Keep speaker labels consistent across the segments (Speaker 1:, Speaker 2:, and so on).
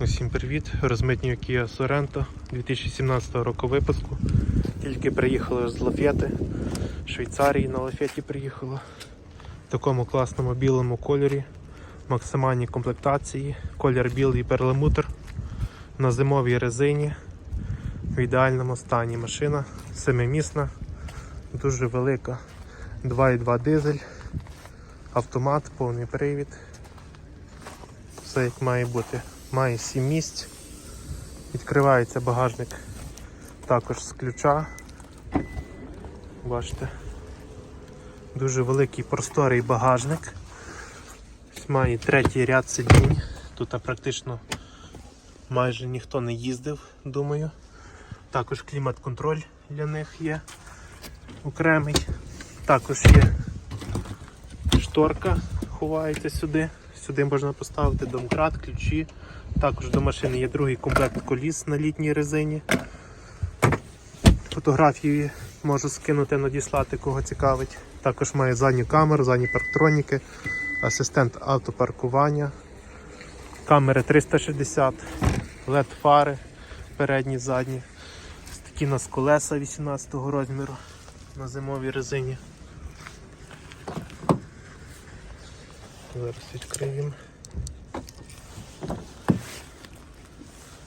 Speaker 1: Усім привіт! Розмитнюю Kia Sorento 2017 року випуску. Тільки приїхали з Лафети, Швейцарії на Лафеті приїхало. В такому класному білому кольорі, максимальній комплектації, колір білий перламутр на зимовій резині. В ідеальному стані машина, семимісна, дуже велика. 2,2 дизель, автомат, повний привід. Все як має бути. Має 7 місць. Відкривається багажник також з ключа. Бачите. Дуже великий просторий багажник. Має третій ряд сидінь. Тут практично майже ніхто не їздив, думаю. Також клімат-контроль для них є окремий. Також є шторка, ховається сюди. Сюди можна поставити домкрат, ключі. Також до машини є другий комплект коліс на літній резині. Фотографії можу скинути, надіслати, кого цікавить. Також має задню камеру, задні парктроніки, асистент автопаркування, камери 360, LED фари передні, задні. Такі у нас колеса 18 розміру на зимовій резині. Зараз відкриємо.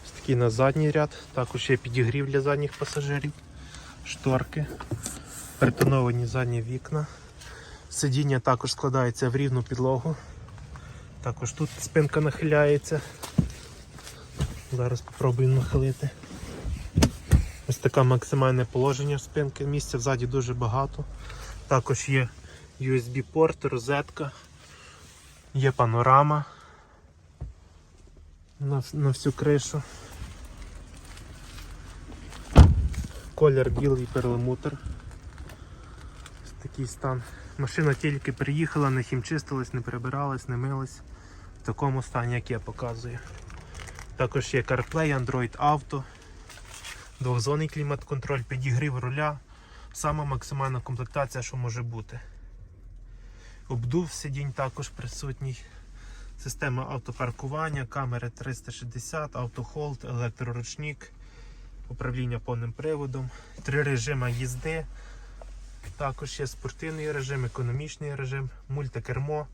Speaker 1: Ось такий на задній ряд, також є підігрів для задніх пасажирів, шторки, притоновані задні вікна. Сидіння також складається в рівну підлогу. Також тут спинка нахиляється. Зараз спробуємо нахилити. Ось таке максимальне положення спинки. Місця взаді дуже багато. Також є USB-порт, розетка. Є панорама на, на всю кришу. Колір білий перламутр. Ось такий стан. Машина тільки приїхала, не хімчистилась, не прибиралась, не милась. В такому стані, як я показую. Також є CarPlay, Android Auto, двохзонний клімат-контроль, підігрів руля. Сама максимальна комплектація, що може бути. Обдув сидінь також присутній. Система автопаркування, камери 360, автохолд, електроручник, управління повним приводом, три режими їзди. Також є спортивний режим, економічний режим, мультикермо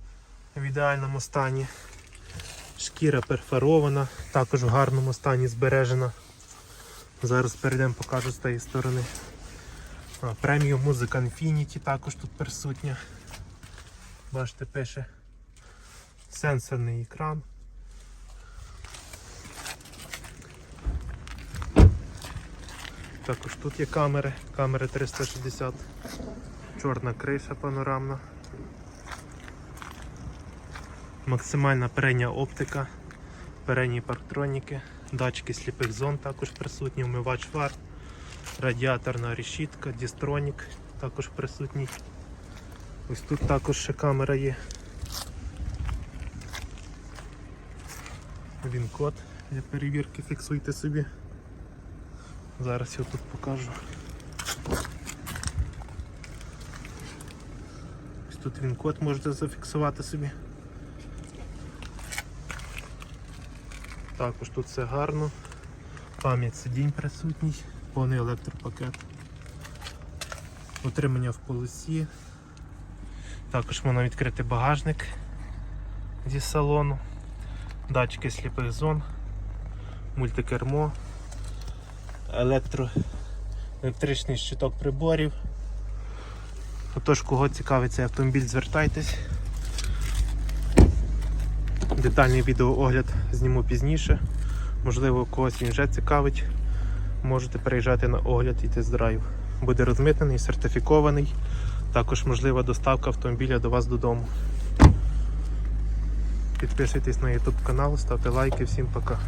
Speaker 1: в ідеальному стані. Шкіра перфорована, також в гарному стані збережена. Зараз перейдемо, покажу з тієї сторони. Преміум музика Infinity також тут присутня. Бачите, пише сенсорний екран. Також тут є камери, камери 360, чорна криша панорамна. Максимальна передня оптика, передні парктроніки, датчики сліпих зон також присутні, вмивач фар, радіаторна решітка, дістронік також присутній. Ось тут також ще камера є. Він код для перевірки фіксуйте собі. Зараз я тут покажу. Ось тут він код можете зафіксувати собі. Також тут все гарно. Пам'ять сидінь присутній, повний електропакет. Утримання в полосі. Також можна відкрити багажник зі салону, датчики сліпих зон, мультикермо, електричний щиток приборів. Отож, кого цікавить цей автомобіль, звертайтесь. Детальний відеоогляд зніму пізніше. Можливо, когось він вже цікавить. Можете переїжджати на огляд і тест-драйв. Буде розмитнений, сертифікований. Також можлива доставка автомобіля до вас додому. Підписуйтесь на YouTube канал, ставте лайки, всім пока.